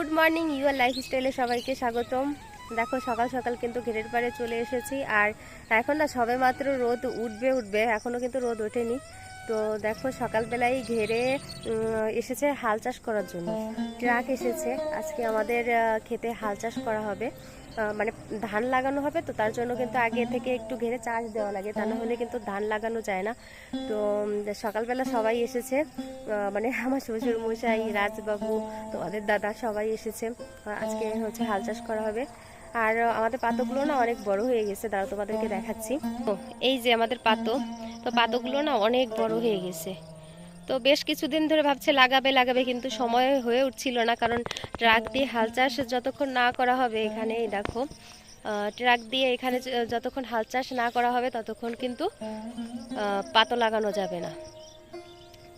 Good morning your লাইফস্টাইলে সবাইকে স্বাগতম। দেখো সকাল সকাল কিন্তু ঘেরের পাড়ে চলে এসেছি আর এখন না সবে মাত্র রোদ উঠবে উঠবে। এখনও কিন্তু রোদ ওঠেনি। তো দেখো সকালবেলায় ঘেরে এসেছে হাল চাষ করার জন্য। ট্রাক এসেছে। আজকে আমাদের খেতে হাল চাষ করা হবে। মানে ধান লাগানো হবে, তো তার জন্য কিন্তু আগে থেকে একটু ঘেরে চাষ দেওয়া লাগে, তা হলে কিন্তু ধান লাগানো যায় না। তো সকালবেলা সবাই এসেছে মানে আমার শ্বশুর মশাই, রাজবাবু, তোমাদের দাদা সবাই এসেছে। আজকে হচ্ছে হাল চাষ করা হবে। আর আমাদের পাতগুলো না অনেক বড় হয়ে গেছে দাঁড়া তোমাদেরকে দেখাচ্ছি। এই যে আমাদের পাতো, তো পাতগুলো না অনেক বড় হয়ে গেছে। তো বেশ কিছুদিন ধরে ভাবছে লাগাবে লাগাবে, কিন্তু সময় হয়ে উঠছিল না, কারণ ট্রাক দিয়ে হাল চাষ যতক্ষণ না করা হবে এখানে দেখো ট্রাক দিয়ে এখানে যতক্ষণ হাল চাষ না করা হবে ততক্ষণ কিন্তু পাতো লাগানো যাবে না।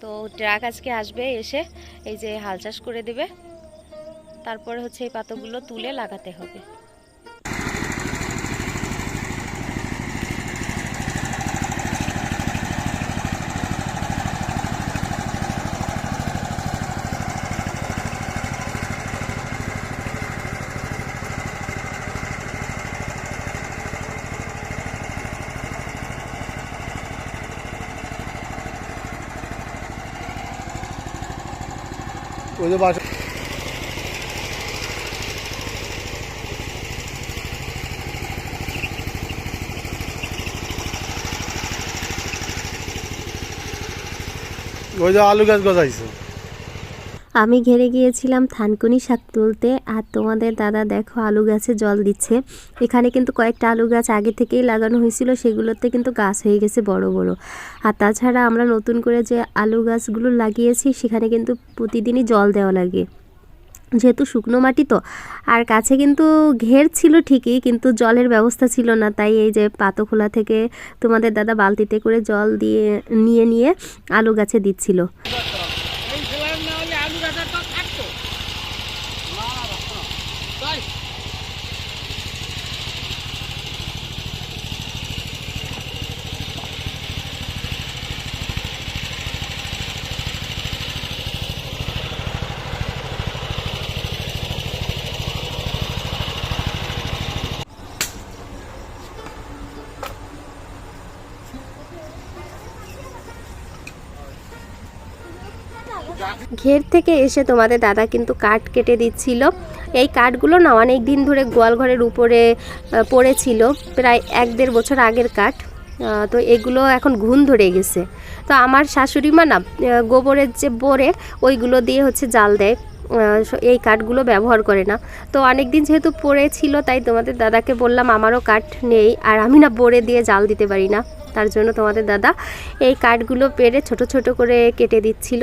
তো ট্রাক আজকে আসবে, এসে এই যে হাল চাষ করে দেবে, তারপরে হচ্ছে এই পাতাগুলো তুলে লাগাতে হবে। যে বাসা ওই যে আলু আমি ঘেরে গিয়েছিলাম থানকুনি শাক তুলতে আর তোমাদের দাদা দেখো আলু গাছে জল দিচ্ছে। এখানে কিন্তু কয়েকটা আলু গাছ আগে থেকেই লাগানো হয়েছিল, সেগুলোতে কিন্তু গাছ হয়ে গেছে বড় বড়। আর তাছাড়া আমরা নতুন করে যে আলু গাছগুলো লাগিয়েছি, সেখানে কিন্তু প্রতিদিনই জল দেওয়া লাগে। যেহেতু শুকনো মাটি তো, আর কাছে কিন্তু ঘের ছিল ঠিকই, কিন্তু জলের ব্যবস্থা ছিল না। তাই এই যে পাতখোলা থেকে তোমাদের দাদা বালতিতে করে জল দিয়ে, নিয়ে নিয়ে আলু গাছে দিচ্ছিল। ঘের থেকে এসে তোমাদের দাদা কিন্তু কাঠ কেটে দিচ্ছিল। এই কাঠগুলো না অনেক দিন ধরে গোয়াল ঘরের উপরে পড়েছিল, প্রায় এক দেড় বছর আগের কাঠ। তো এগুলো এখন ঘুণ ধরে গেছে। তো আমার শাশুড়ি মা না গোবরের যে বোরে, ওইগুলো দিয়ে হচ্ছে জাল দেয়। এই কাঠগুলো ব্যবহার করে না। তো অনেক দিন যেহেতু পড়েছিল, তাই তোমাদের দাদাকে বললাম, আমারও কাঠ নেই, আর আমি না বোরে দিয়ে জাল দিতে পারি না। তার জন্য তোমাদের দাদা এই কাঠগুলো পেরে ছোট ছোট করে কেটে দিচ্ছিল।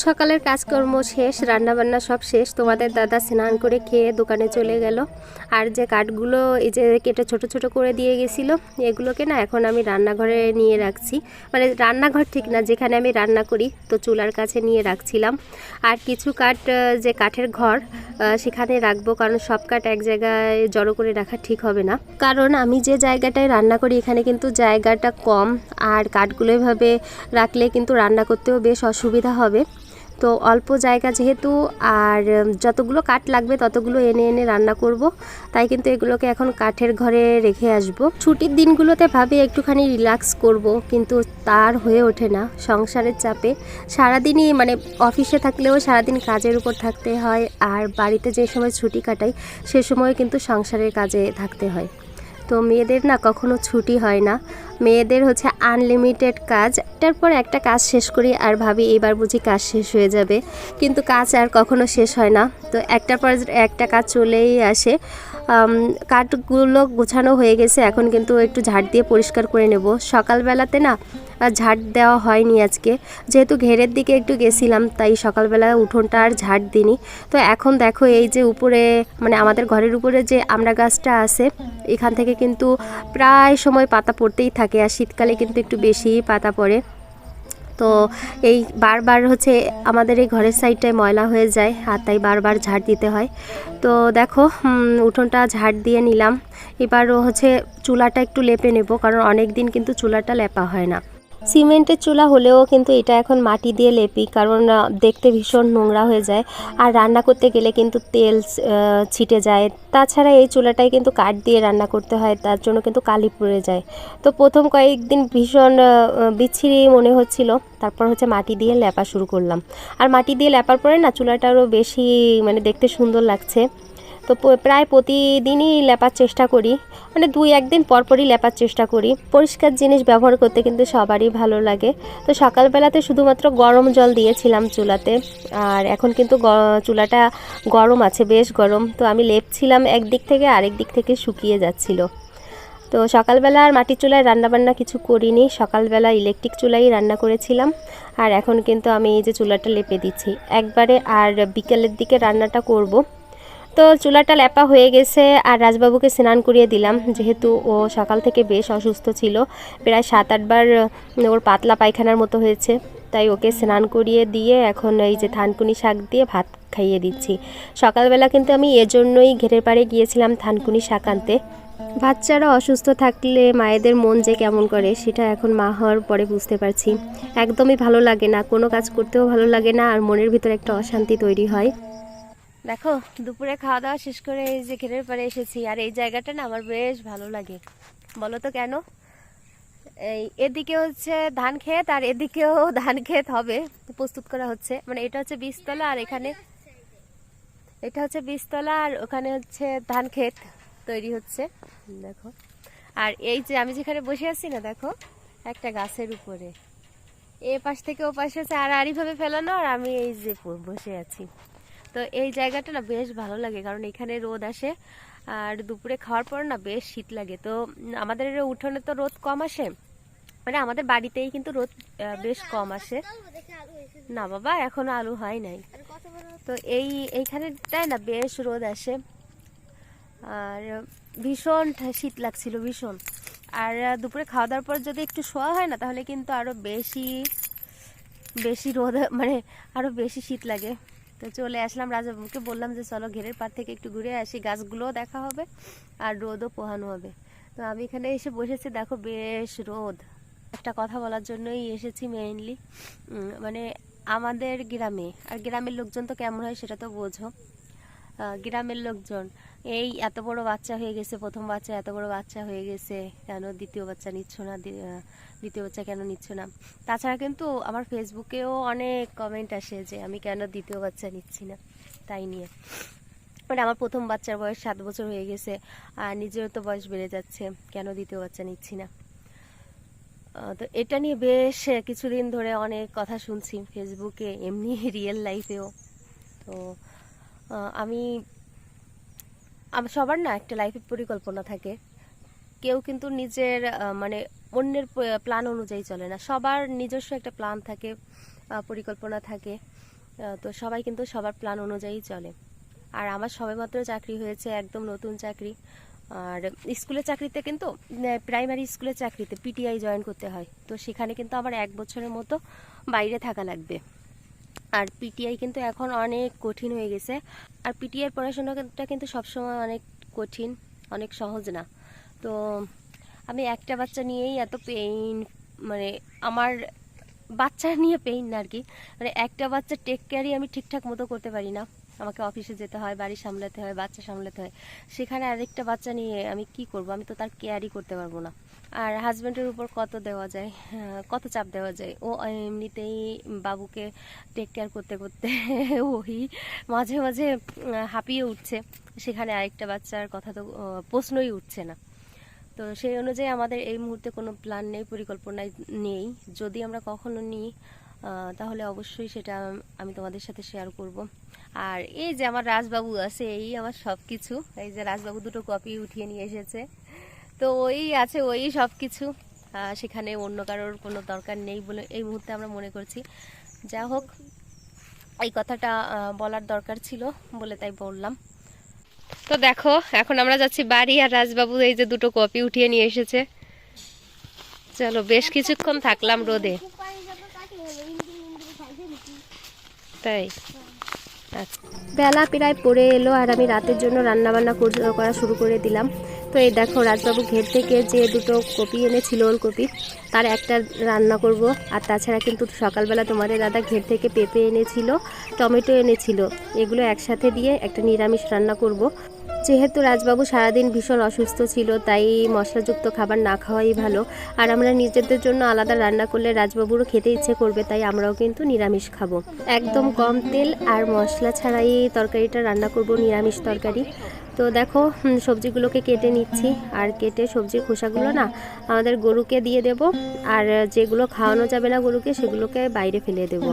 সকালের কাজকর্ম শেষ, রান্নাবান্না সব শেষ। তোমাদের দাদা স্নান করে খেয়ে দোকানে চলে গেল। আর যে কাঠগুলো, এই যে কেটে ছোট ছোট করে দিয়ে গেছিল, এগুলোকে না এখন আমি রান্নাঘরে নিয়ে রাখছি। মানে রান্নাঘর ঠিক না, যেখানে আমি রান্না করি, তো চুলার কাছে নিয়ে রাখছিলাম। আর কিছু কাঠ যে কাঠের ঘর সেখানে রাখব, কারণ সব কাঠ এক জায়গায় জড়ো করে রাখা ঠিক হবে না। কারণ আমি যে জায়গাটায় রান্না করি, এখানে কিন্তু জায়গাটা কম। আর কাঠগুলো এভাবে রাখলে কিন্তু রান্না করতেও বেশ অসুবিধা হবে। তো অল্প জায়গা যেহেতু আর যতগুলো কাঠ লাগবে ততগুলো এনে এনে রান্না করব। তাই কিন্তু এগুলোকে এখন কাঠের ঘরে রেখে আসব। ছুটির দিনগুলোতে ভাবি একটুখানি রিল্যাক্স করব, কিন্তু তার হয়ে ওঠে না সংসারের চাপে। সারাদিনই মানে অফিসে থাকলেও সারাদিন কাজের উপর থাকতে হয়, আর বাড়িতে যে সময় ছুটি কাটাই সে সময় কিন্তু সংসারের কাজে থাকতে হয়। তো মেয়েদের না কখনো ছুটি হয় না। মেয়েদের হচ্ছে আনলিমিটেড কাজ। একটার পর একটা কাজ শেষ করি আর ভাবি এবার বুঝি কাজ শেষ হয়ে যাবে। কিন্তু কাজ আর কখনো শেষ হয় না। তো একটার পর একটা কাজ চলেই আসে। কাঠগুলো গোছানো হয়ে গেছে। এখন কিন্তু একটু ঝাড় দিয়ে পরিষ্কার করে নেব। সকালবেলাতে না ঝাড় দেওয়া হয়নি আজকে। যেহেতু ঘেরের দিকে একটু গেছিলাম, তাই সকালবেলা উঠোনটা আর ঝাড় দিইনি। তো এখন দেখো এই যে উপরে মানে আমাদের ঘরের উপরে যে আমড়া গাছটা আছে, এখান থেকে কিন্তু প্রায় সময় পাতা পড়তেই থাকে। আর শীতকালে কিন্তু একটু বেশিই পাতা পড়ে। তো এই বারবার হচ্ছে আমাদের এই ঘরের সাইডটায় ময়লা হয়ে যায় আর তাই বারবার ঝাড় দিতে হয়। তো দেখো উঠোনটা ঝাড় দিয়ে নিলাম। এবার হচ্ছে চুলাটা একটু লেপে নেব, কারণ অনেক দিন কিন্তু চুলাটা লেপা হয় না। সিমেন্টের চুলা হলেও কিন্তু এটা এখন মাটি দিয়ে লেপি, কারণ দেখতে ভীষণ নোংরা হয়ে যায়। আর রান্না করতে গেলে কিন্তু তেল ছিটে যায়। তাছাড়া এই চুলাটাই কিন্তু কাঠ দিয়ে রান্না করতে হয়, তার জন্য কিন্তু কালি পড়ে যায়। তো প্রথম কয়েকদিন ভীষণ বিচ্ছিরি মনে হচ্ছিল, তারপর হচ্ছে মাটি দিয়ে লেপা শুরু করলাম। আর মাটি দিয়ে লেপার পরে না, চুলাটা আরও বেশি মানে দেখতে সুন্দর লাগছে। তো প্রায় প্রতিদিনই লেপার চেষ্টা করি। মানে দুই, একদিন পরপরই লেপার চেষ্টা করি। পরিষ্কার জিনিস ব্যবহার করতে কিন্তু সবারই ভালো লাগে। তো সকালবেলাতে শুধুমাত্র গরম জল দিয়েছিলাম চুলাতে। আর এখন কিন্তু চুলাটা গরম আছে, বেশ গরম। তো আমি লেপছিলাম একদিক থেকে আরেক দিক থেকে শুকিয়ে যাচ্ছিল। তো সকালবেলা আর মাটির চুলায় রান্নাবান্না কিছু করিনি। সকালবেলা ইলেকট্রিক চুলাই রান্না করেছিলাম। আর এখন কিন্তু আমি এই যে চুলাটা লেপে দিচ্ছি। একবারে আর বিকেলের দিকে রান্নাটা করব। তো চুলাটা ল্যাপা হয়ে গেছে আর রাজবাবুকে স্নান করিয়ে দিলাম। যেহেতু ও সকাল থেকে বেশ অসুস্থ ছিল, প্রায় সাত আটবার ওর পাতলা পায়খানার মতো হয়েছে। তাই ওকে স্নান করিয়ে দিয়ে এখন এই যে থানকুনি শাক দিয়ে ভাত খাইয়ে দিচ্ছি। সকালবেলা কিন্তু আমি এজন্যই ঘেরের পাড়ে গিয়েছিলাম থানকুনি শাক আনতে। বাচ্চারা অসুস্থ থাকলে মায়েদের মন যে কেমন করে, সেটা এখন মা হওয়ার পরে বুঝতে পারছি। একদমই ভালো লাগে না, কোনো কাজ করতেও ভালো লাগে না, আর মনের ভিতরে একটা অশান্তি তৈরি হয়। দেখো, দুপুরে খাওয়া দাওয়া শেষ করে এই যে ঘেরের পরে এসেছি, আর এই জায়গাটা না আমার বেশ ভালো লাগে। বলো তো কেন? এই এদিকে হচ্ছে ধান ক্ষেত, আর এদিকেও ধান ক্ষেত হবে, প্রস্তুত করা হচ্ছে। মানে এটা হচ্ছে বীজতলা, আর এখানে এটা হচ্ছে বীজতলা, আর ওখানে হচ্ছে ধান ক্ষেত তৈরি হচ্ছে। দেখো, আর এই যে আমি যেখানে বসে আছি না, দেখো, একটা গাছের উপরে। এ পাশ থেকে ও পাশে হচ্ছে আড়াআড়ি ভাবে ফেলানো, আর আমি এই যে বসে আছি। তো এই জায়গাটা না বেশ ভালো লাগে, কারণ এখানে রোদ আসে আর দুপুরে খাওয়ার পর না বেশ শীত লাগে। তো আমাদের উঠোনে তো রোদ কম আসে মানে আমাদের বাড়িতেই কিন্তু রোদ বেশ কম আসে। না বাবা, এখনও আলু হয় নাই। তো এই এইখানেটায় না বেশ রোদ আসে। আর ভীষণ শীত লাগছিল, ভীষণ। আর দুপুরে খাওয়া দাওয়ার পর যদি একটু শোয়া হয় না, তাহলে কিন্তু আরও বেশি বেশি রোদ মানে আরও বেশি শীত লাগে। তো চলে আসলাম রাজাবুকে বললাম যে চলো ঘেরের পার থেকে একটু ঘুরে আসি, গাছগুলোও দেখা হবে আর রোদও পোহানো হবে। তো আমি এখানে এসে বসেছি, দেখো বেশ রোদ। একটা কথা বলার জন্যই এসেছি মেইনলি মানে আমাদের গ্রামে, আর গ্রামের লোকজন তো কেমন হয় সেটা তো বোঝো। গ্রামের লোকজন। এই এত বড় বাচ্চা হয়ে গেছে, প্রথম বাচ্চা এত বড় বাচ্চা হয়ে গেছে, কেন দ্বিতীয় বাচ্চা নিচ্ছ না দ্বিতীয় বাচ্চা কেন নিচ্ছ না? তাছাড়া কিন্তু আমার ফেসবুকেও অনেক কমেন্ট আসে যে আমি কেন দ্বিতীয় বাচ্চা নিচ্ছি না, তাই নিয়ে। মানে আমার প্রথম বাচ্চার বয়স সাত বছর হয়ে গেছে, আর নিজেরও তো বয়স বেড়ে যাচ্ছে, কেন দ্বিতীয় বাচ্চা নিচ্ছি না? তো এটা নিয়ে বেশ কিছুদিন ধরে অনেক কথা শুনছি, ফেসবুকে, এমনি রিয়েল লাইফেও তো আমি আম- সবার না একটা লাইফের পরিকল্পনা থাকে। কেউ কিন্তু নিজের মানে অন্যের প্ল্যান অনুযায়ী চলে না। সবার নিজস্ব একটা প্ল্যান থাকে পরিকল্পনা থাকে। তো সবাই কিন্তু সবার প্ল্যান অনুযায়ী চলে। আর আমার সবেমাত্র চাকরি হয়েছে, একদম নতুন চাকরি। আর স্কুলের চাকরিতে কিন্তু প্রাইমারি স্কুলের চাকরিতে পিটিআই জয়েন করতে হয়। তো সেখানে কিন্তু আমার এক বছরের মতো বাইরে থাকা লাগবে। আর পিটিআই কিন্তু এখন অনেক কঠিন হয়ে গেছে। আর পিটিআই পড়াশোনাটা কিন্তু সবসময় অনেক কঠিন, অনেক সহজ না। তো আমি একটা বাচ্চা নিয়েই এত পেইন মানে আমার বাচ্চা নিয়ে পেইন না আর কি। মানে একটা বাচ্চা টেক কেয়ারই আমি ঠিকঠাক মতো করতে পারি না। আমাকে অফিসে যেতে হয় বাড়ি সামলাতে হয় বাচ্চা সামলাতে হয়। সেখানে আরেকটা বাচ্চা নিয়ে আমি কি করব? আমি তো তার কেয়ারই করতে পারব না। আর হাজব্যান্ডের উপর কত দেওয়া যায়? হ্যাঁ, কত চাপ দেওয়া যায়? ও এমনিতেই বাবুকে টেক কেয়ার করতে করতে ওই মাঝে মাঝে হাঁপিয়ে উঠছে। সেখানে আরেকটা বাচ্চার কথা তো প্রশ্নই উঠছে না। তো সেই অনুযায়ী আমাদের এই মুহূর্তে কোনো প্ল্যান নেই পরিকল্পনা নেই। যদি আমরা কখনো নিই তাহলে অবশ্যই সেটা আমি তোমাদের সাথে শেয়ার করব। আর এই যে আমার রাজবাবু আছে, এই আমার সব কিছু এই যে রাজবাবু দুটো কপি উঠিয়ে নিয়ে এসেছে। তো ওই আছে, ওই সব কিছু সেখানে অন্য কারোর কোনো দরকার নেই বলে এই মুহূর্তে আমরা মনে করছি। যা হোক, এই কথাটা বলার দরকার ছিল বলে তাই বললাম। তো দেখো, এখন আমরা যাচ্ছি বাড়ি আর রাজবাবু এই যে দুটো কপি উঠিয়ে নিয়ে এসেছে। চলো, বেশ কিছুক্ষণ থাকলাম রোদে। তাই। বেলা প্রায় পড়ে এলো আর আমি রাতের জন্য রান্না বান্না করা শুরু করে দিলাম। তো এই দেখো, রাজবাবু ঘের থেকে যে দুটো কপি এনেছিল ওলকপি, তার একটা রান্না করব। আর তাছাড়া কিন্তু সকালবেলা তোমাদের দাদা ঘের থেকে পেঁপে এনেছিল, টমেটো এনেছিল। এগুলো একসাথে দিয়ে একটা নিরামিষ রান্না করব। যেহেতু রাজবাবু সারাদিন ভীষণ অসুস্থ ছিল, তাই মশলাযুক্ত খাবার না খাওয়াই ভালো। আর আমরা নিজেদের জন্য আলাদা রান্না করলে রাজবাবুরও খেতে ইচ্ছে করবে, তাই আমরাও কিন্তু নিরামিষ খাব। একদম কম তেল আর মশলা ছাড়াই তরকারিটা রান্না করব, নিরামিষ তরকারি। তো দেখো সবজিগুলোকে কেটে নিচ্ছি। আর কেটে সবজির খোসাগুলো না আমাদের গরুকে দিয়ে দেব। আর যেগুলো খাওয়ানো যাবে না গরুকে, সেগুলোকে বাইরে ফেলে দেবো।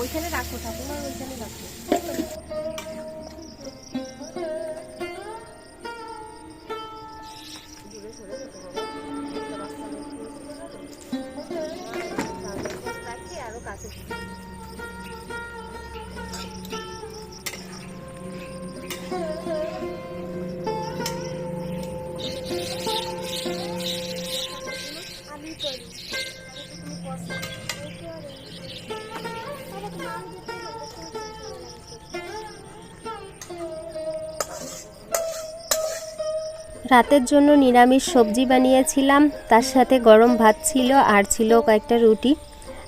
ওইখানে রাখো ঠাকুমার ওইখানে রাখো। রাতের জন্য নিরামিষ সবজি বানিয়েছিলাম। তার সাথে গরম ভাত ছিল আর ছিল কয়েকটা রুটি।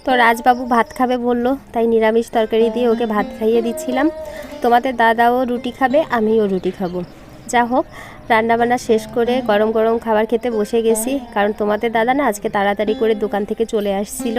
তো রাজবাবু ভাত খাবে বলল, তাই নিরামিষ তরকারি দিয়ে ওকে ভাত খাইয়ে দিচ্ছিলাম। তোমাদের দাদাও রুটি খাবে, আমিও রুটি খাব। যা হোক, রান্নাবান্না শেষ করে গরম গরম খাবার খেতে বসে গেছি। কারণ তোমাদের দাদা না আজকে তাড়াতাড়ি করে দোকান থেকে চলে আসছিল।